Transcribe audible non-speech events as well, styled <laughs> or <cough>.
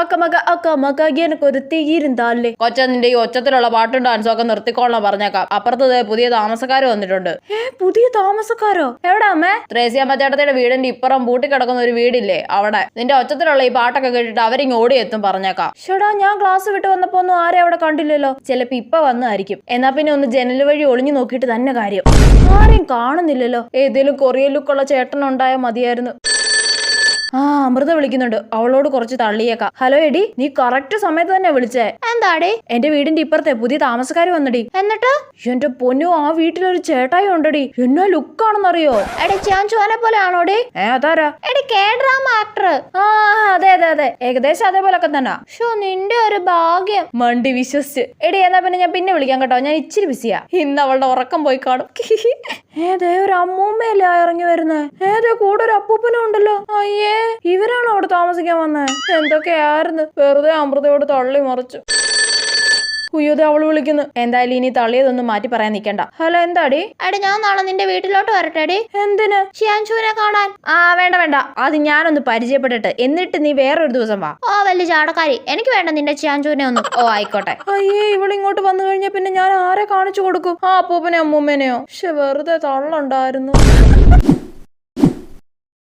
അക്കമക അക്കമക എനക്കൊരു തീരുந்தாലേ കൊച്ച നിന്റെ ഈ ഒച്ചത്തിലുള്ള പാട്ടും ഡാൻസും ഒക്കെ നിർത്തിക്കോളാം പറഞ്ഞേക്കാം. അപ്പുറത്ത് പുതിയ താമസക്കാര് വന്നിട്ടുണ്ട്. ഏ പുതിയ താമസക്കാരോ? എവിടെ അമ്മേ? ത്രേസ്യാമ്മച്ചേട്ടത്തിന്റെ വീടിന്റെ ഇപ്പുറം പൂട്ടിക്കിടക്കുന്ന ഒരു വീടില്ലേ അവിടെ. നിന്റെ ഒച്ചത്തിലുള്ള ഈ പാട്ടൊക്കെ കേട്ടിട്ട് അവരിങ്ങ് ഓടിയെത്തും പറഞ്ഞേക്കാം. ഷെടാ ഞാൻ ക്ലാസ് വിട്ട് വന്നപ്പോ ഒന്നും ആരെ അവിടെ കണ്ടില്ലല്ലോ. ചിലപ്പോ ഇപ്പൊ വന്നായിരിക്കും. എന്നാ പിന്നെ ഒന്ന് ജനൽ വഴി ഒളിഞ്ഞു നോക്കിയിട്ട് തന്നെ കാര്യം. ആരെയും കാണുന്നില്ലല്ലോ. ഏതേലും കൊറിയൻ ലുക്കുള്ള ചേട്ടനുണ്ടായാൽ മതിയായിരുന്നു. ആ അമൃത വിളിക്കുന്നുണ്ട്. അവളോട് കുറച്ച് തള്ളിയേക്കാം. ഹലോ എടി. നീ കറക്റ്റ് സമയത്ത് തന്നെ വിളിച്ചേ. എന്താടേ? എന്റെ വീടിന്റെ ഇപ്പുറത്തെ പുതിയ താമസക്കാർ വന്നടി. എന്നിട്ട്? എന്റെ പൊന്നു ആ വീട്ടിലൊരു ചേട്ടായി ഉണ്ടടി. എന്നാ ലുക്കാണെന്നറിയോ എടി ചോനെ പോലെ ആണോടി ഏ അതാരാ? അതെ അതെ അതെ. ഏകദേശം അതേപോലൊക്കെ തന്നെ. ഷോ നിന്റെ ഒരു ഭാഗ്യം. മണ്ടി വിശ്വസിച്ച്. എടി എന്നാ പിന്നെ ഞാൻ പിന്നെ വിളിക്കാം കേട്ടോ. ഞാൻ ഇച്ചിരി ബിസിയാ ഇന്ന് അവളുടെ ഉറക്കം പോയി കാണും. <laughs> ഏതേ ഒരു അമ്മൂമ്മയല്ലേ ഇറങ്ങി വരുന്നേ? ഏതേ കൂടെ ഒരു അപ്പൂപ്പനും ഉണ്ടല്ലോ. അയ്യേ ഇവരാണോ അവിടെ താമസിക്കാൻ വന്നേ? എന്തൊക്കെയായിരുന്നു? വെറുതെ അമൃതയോട് തള്ളി മറിച്ചു. ഉയ്യോതെ അവൾ വിളിക്കുന്നു. എന്തായാലും ഇനി തള്ളിയതൊന്നും മാറ്റി പറയാൻ നിക്കണ്ട. ഹലോ എന്താടി? എടി ഞാൻ നാളെ നിന്റെ വീട്ടിലോട്ട് വരട്ടെടി. എന്തിന്? ഷിയാൻഷുവിനെ കാണാൻ. ആ വേണ്ട വേണ്ട. അത് ഞാനൊന്ന് പരിചയപ്പെട്ടിട്ട് എന്നിട്ട് നീ വേറൊരു ദിവസം വാ. ഓ വലിയ ചാടക്കാരി. എനിക്ക് വേണ്ട നിന്റെ ഷിയാൻഷുവിനെ ഒന്നും. ഓ ആയിക്കോട്ടെ. അയ്യേ ഇവളിങ്ങോട്ട് വന്നു കഴിഞ്ഞാ പിന്നെ ഞാൻ ആരെ കാണിച്ചു കൊടുക്കും? ആ അപ്പൂപ്പനെയോ അമ്മൂമ്മേനെയോ? പക്ഷെ വെറുതെ തള്ളുണ്ടായിരുന്നു.